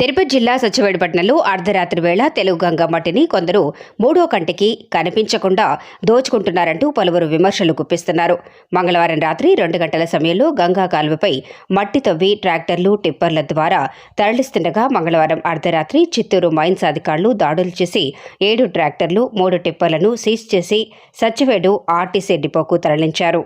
తిరుపతి జిల్లా సచివేడుపట్నంలో అర్ధరాత్రి వేళ తెలుగు గంగమ్మటిని కొందరు మూడో కంటికి కనిపించకుండా దోచుకుంటున్నారంటూ పలువురు విమర్శలు గుప్పిస్తున్నారు. మంగళవారం రాత్రి రెండు గంటల సమయంలో గంగా కాలువపై మట్టి తవ్వి ట్రాక్టర్లు టిప్పర్ల ద్వారా తరలిస్తుండగా మంగళవారం అర్ధరాత్రి చిత్తూరు మైన్స్ అధికారులు దాడులు చేసి ఏడు ట్రాక్టర్లు మూడు టిప్పర్లను సీజ్ చేసి సచివేడు ఆర్టీసీ డిపోకు తరలించారు.